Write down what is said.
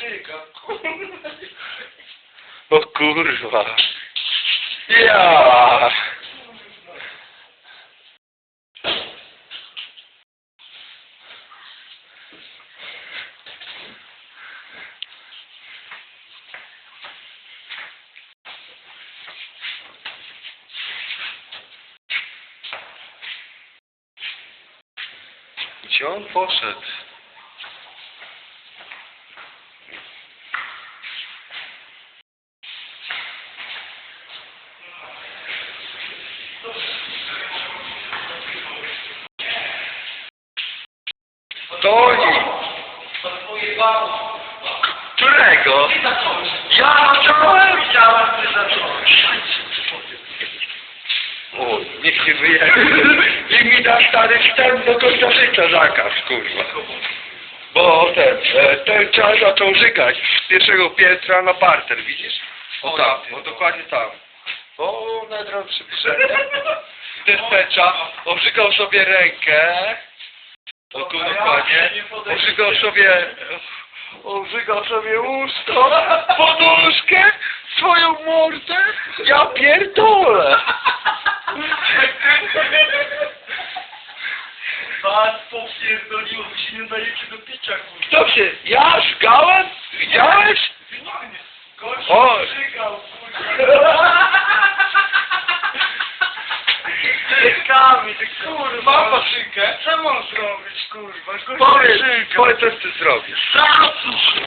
Żyga. O kurwa. Ja. Gdzie on poszedł? Stoi! Którego? Ja zacząłem! Widziałem, ty zacząłeś. O, niech nie wyjedzie. I mi da stary wstęp do końca życia zakaz, kurwa. Bo ten, e, ten czas zaczął żygać z pierwszego piętra na parter, widzisz? O tam, ja o dokładnie tam. O, najdroższy przyszedł. Despecza, obrzygał sobie rękę. O tu dokładnie. Obrzygał sobie, obrzygał sobie usto, poduszkę, swoją mordę. Ja pierdolę. Was popierdoliło, wy się nie dajecie do picia, kurwa. Kto się, ja żgałem? Widziałeś? Gość O! żygał, kurwa. Ty kurwa. Co mam zrobić, kurwa? Gość Powiedz, żygał. powiedz co ty zrobisz. Zacusz!